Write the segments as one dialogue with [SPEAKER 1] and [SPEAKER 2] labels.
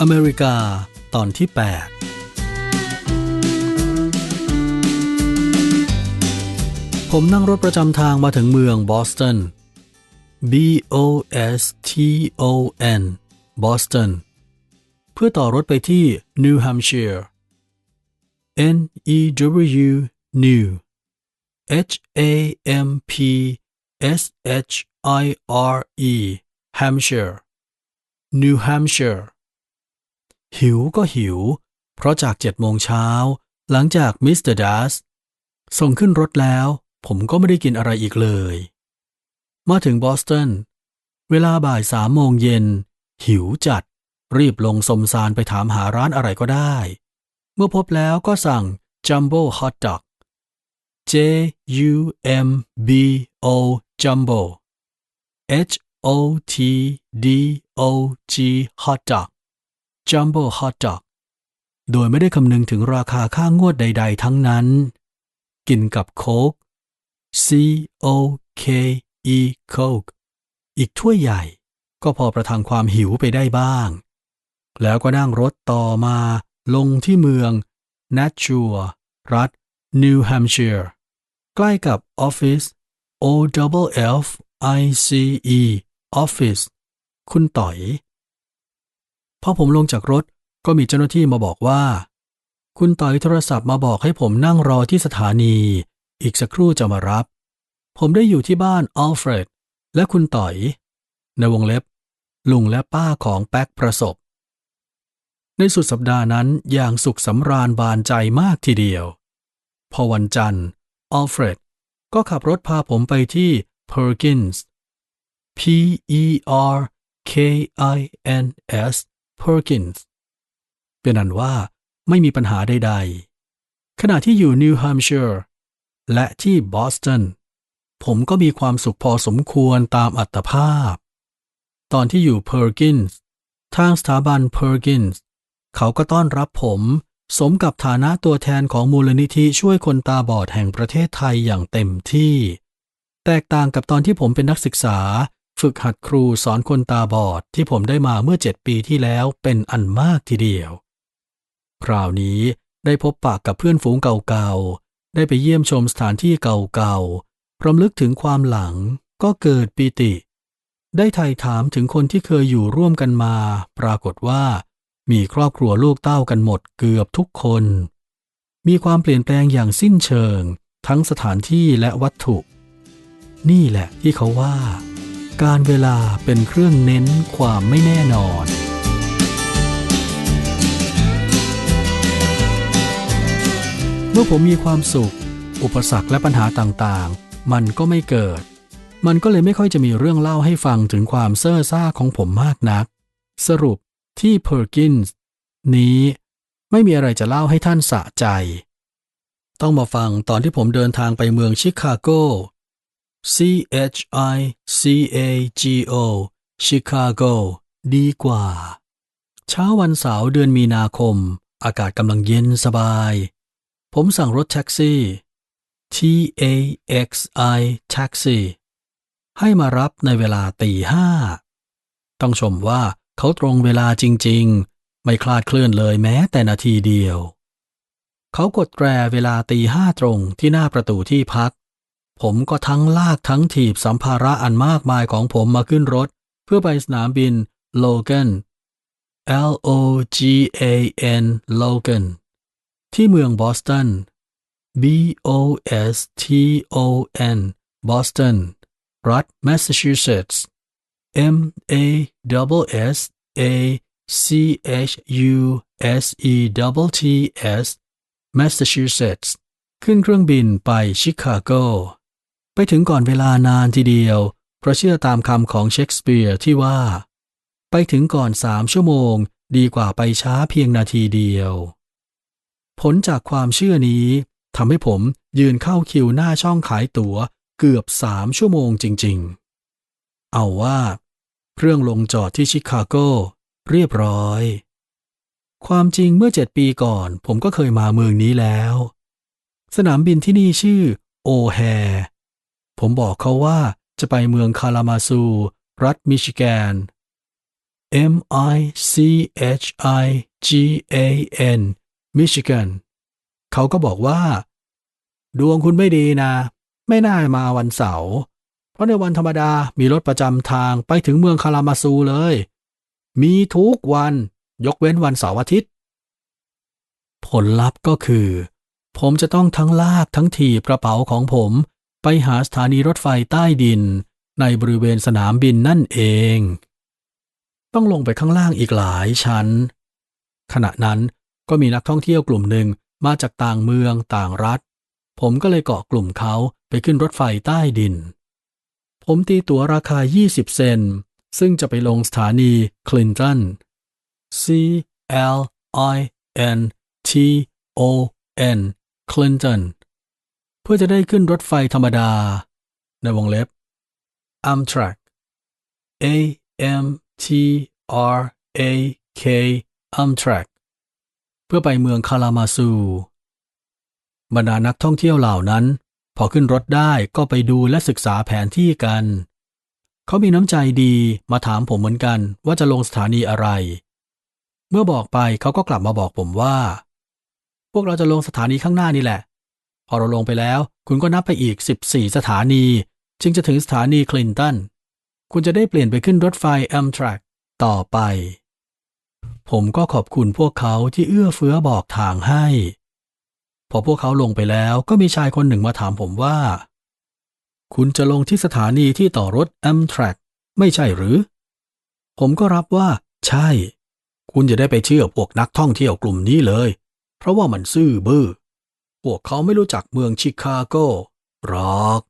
[SPEAKER 1] อเมริกา ตอนที่ 8 ผมนั่งรถประจำทางมาถึงเมืองบอสตัน B O S T O N บอสตันเพื่อต่อรถไปที่นิวแฮมป์เชียร์ N E W New H A M P S H I R E Hampshire New Hampshire หิวก็หิว เพราะจากเจ็ดโมงเช้า หลังจากมิสเตอร์ดัสส่งขึ้นรถแล้ว ผมก็ไม่ได้กินอะไรอีกเลย มาถึงบอสตัน เวลาบ่ายสามโมงเย็น หิวจัด รีบลงสมสารไปถามหาร้านอะไรก็ได้ เมื่อพบแล้วก็สั่งจัมโบ้ฮอทดอก J U M B O Jumbo H O T D O G hot dog Jumbo hot dog โดยไม่ได้คำนึงถึงราคาค่างวดใด ๆ ทั้งนั้น กินกับโค้ก C O K E Coke อีกถ้วยใหญ่ก็พอประทังความหิวไปได้บ้าง แล้วก็นั่งรถต่อมาลงที่เมือง Nashua รัฐ New Hampshire ใกล้กับออฟฟิศ O W F I C E Office คุณต่อย พอผมลงจากรถก็มีเจ้าหน้าที่มาบอกว่า คุณต่อยโทรศัพท์มาบอกให้ผมนั่งรอที่สถานี อีกสักครู่จะมารับ ผมได้อยู่ที่บ้านอัลเฟรด และคุณต่อย ในวงเล็บ ลุงและป้าของแป๊กประสบ ในสุดสัปดาห์นั้นอย่างสุขสำราญบานใจมากทีเดียว พอวันจันทร์อัลเฟรดก็ขับรถพาผมไปที่ Perkins P E R K I N S Perkins เป็นอันว่าไม่มีปัญหาใดๆ ขณะที่อยู่นิวแฮมป์เช r ร์และที่บอสตันผมก็มีความสุขพอสมควรตามอัตภาพ ตอนที่อยู่ Perkins ทางสถาบัน Perkins เขาก็ต้อนรับผม สมกับฐานะตัวแทนของมูลนิธิช่วยคนตาบอดแห่งประเทศไทยอย่างเต็มที่ แตกต่างกับตอนที่ผมเป็นนักศึกษา ฝึกหัดครูสอนคนตาบอดที่ผมได้มาเมื่อเจ็ดปีที่แล้วเป็นอันมากทีเดียว คราวนี้ได้พบปากกับเพื่อนฝูงเก่าๆ ได้ไปเยี่ยมชมสถานที่เก่าๆ รำลึกถึงความหลังก็เกิดปีติ ได้ไถ่ถามถึงคนที่เคยอยู่ร่วมกันมา ปรากฏว่า มีครอบครัวลูกเต้ากันหมดเกือบทุกคน มีความเปลี่ยนแปลงอย่างสิ้นเชิง ทั้งสถานที่และวัตถุ นี่แหละที่เขาว่า การเวลาเป็นเครื่องเน้นความไม่แน่นอน เมื่อผมมีความสุข อุปสรรคและปัญหาต่างๆ มันก็ไม่เกิด มันก็เลยไม่ค่อยจะมีเรื่องเล่าให้ฟังถึงความเซ่อซ่าของผมมากนัก สรุปที่ Perkins นี้ไม่มีอะไรจะเล่าให้ท่านสะใจ ต้องมาฟังตอนที่ผมเดินทางไปเมืองชิคาโก C H I C A G O ชิคาโกดีกว่า เช้าวันเสาร์เดือนมีนาคม อากาศกำลังเย็นสบาย ผมสั่งรถแท็กซี่ T A X I Taxi ให้มารับในเวลาตีห้า ต้องชมว่าเขาตรงเวลาจริง ๆ ไม่คลาดเคลื่อนเลยแม้แต่นาทีเดียว เขากดแตรเวลาตีห้าตรงที่หน้าประตูที่พัก ผมก็ทั้งลากทั้งถีบสัมภาระอันมากมายของผมมาขึ้นรถ เพื่อไปสนามบินโลแกน L O G A N Logan ที่เมืองบอสตัน B O S T O N Boston รัฐแมสซาชูเซตส์ M A S S A C H U S E T T S Massachusetts ขึ้นเครื่องบินไปชิคาโก ไปถึงก่อนเวลานานทีเดียว เพราะเชื่อตามคำของเชคสเปียร์ที่ว่า ไปถึงก่อนสามชั่วโมง ดีกว่าไปช้าเพียงนาทีเดียว ผลจากความเชื่อนี้ทำให้ผมยืนเข้าคิวหน้าช่องขายตั๋วเกือบสามชั่วโมงจริงๆ เอาว่า เครื่องลงจอดที่ชิคาโกเรียบร้อย ความจริงเมื่อเจ็ดปีก่อน ผมก็เคยมาเมืองนี้แล้ว สนามบินที่นี่ชื่อโอแฮ ผมบอกเขาว่าจะไปเมืองคาลามาซู รัฐมิชิแกน M I C H I G A N Michigan เขาก็บอกว่า ดวงคุณไม่ดีนะ ไม่น่ามาวันเสาร์เพราะในวันธรรมดามีรถประจำทางไปถึงเมืองคารามาซูเลย มีทุกวันยกเว้นวันเสาร์อาทิตย์ ผลลัพธ์ก็คือ ผมจะต้องทั้งลากทั้งถีบกระเป๋าของผม ไปหาสถานีรถไฟใต้ดิน ในบริเวณสนามบินนั่นเอง ต้องลงไปข้างล่างอีกหลายชั้น ขณะนั้นก็มีนักท่องเที่ยวกลุ่มหนึ่งมาจากต่างเมืองต่างรัฐ ผมก็เลยเกาะกลุ่มเขาไปขึ้นรถไฟใต้ดิน ผมตีตั๋วราคา 20 เซน ซึ่งจะไปลงสถานีคลินตัน C L I N T O N Clinton พื่อจะได้ขึ้นรถไฟธรรมดา ในวงเล็บ Amtrak A M T R A K Amtrak เพื่อไปเมืองคารามาซูบรรดานักท่องเที่ยวเหล่านั้น พอขึ้นรถได้ก็ไปดูและศึกษาแผนที่กัน เขามีน้ำใจดีมาถามผมเหมือนกันว่าจะลงสถานีอะไร เมื่อบอกไปเขาก็กลับมาบอกผมว่า พวกเราจะลงสถานีข้างหน้านี่แหละ พอเราลงไปแล้ว คุณก็นับไปอีก 14 สถานี จึงจะถึงสถานีคลินตัน คุณจะได้เปลี่ยนไปขึ้นรถไฟ Amtrak ต่อไป ผมก็ขอบคุณพวกเขาที่เอื้อเฟื้อบอกทางให้ พอพวกเขาลงไปแล้วก็มีชายคนหนึ่งมาถามผมว่า คุณจะลงที่สถานีที่ต่อรถ Amtrak ไม่ใช่หรือ ผมก็รับว่า ใช่ คุณจะได้ไปเชื่อพวกนักท่องเที่ยวกลุ่มนี้เลย เพราะว่ามันซื่อบื้อ วกเขาไม่รู้จักเมืองชิคาโกหรอก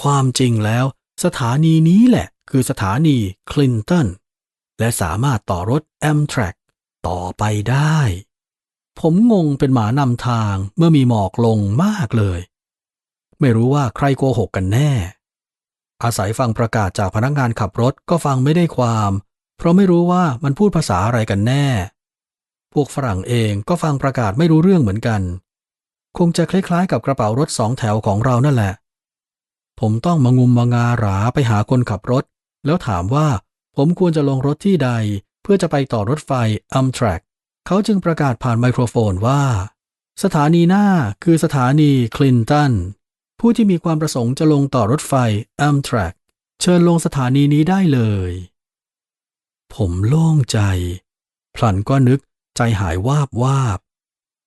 [SPEAKER 1] ความจริงแล้ว สถานีนี้แหละ คือสถานีคลินตัน และสามารถต่อรถ Amtrak ต่อไปได้ ผมงงเป็นหมานำทางเมื่อมีหมอกลงมากเลย ไม่รู้ว่าใครโกหกกันแน่ อาศัยฟังประกาศจากพนักงานขับรถก็ฟังไม่ได้ความ เพราะไม่รู้ว่ามันพูดภาษาอะไรกันแน่ พวกฝรั่งเองก็ฟังประกาศไม่รู้เรื่องเหมือนกัน คงจะคล้ายๆ กับกระเป๋ารถสองแถวของเรานั่นแหละ ผมต้องมางุมมางาหราไปหาคนขับรถ แล้วถามว่าผมควรจะลงรถที่ใด เพื่อจะไปต่อรถไฟ Amtrak เขาจึงประกาศผ่านไมโครโฟนว่า สถานีหน้าคือสถานีคลินตัน ผู้ที่มีความประสงค์จะลงต่อรถไฟ Amtrak เชิญลงสถานีนี้ได้เลย ผมโล่งใจ พลันก็นึกใจหายวาบวาบ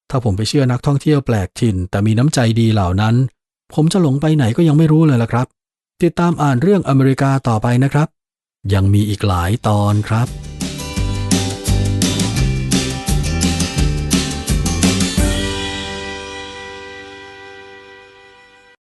[SPEAKER 1] ถ้าผมไปเชื่อนักท่องเที่ยวแปลกถิ่น แต่มีน้ำใจดีเหล่านั้น ผมจะหลงไปไหนก็ยังไม่รู้เลยล่ะครับ ติดตามอ่านเรื่องอเมริกาต่อไปนะครับ ยังมีอีกหลายตอนครับ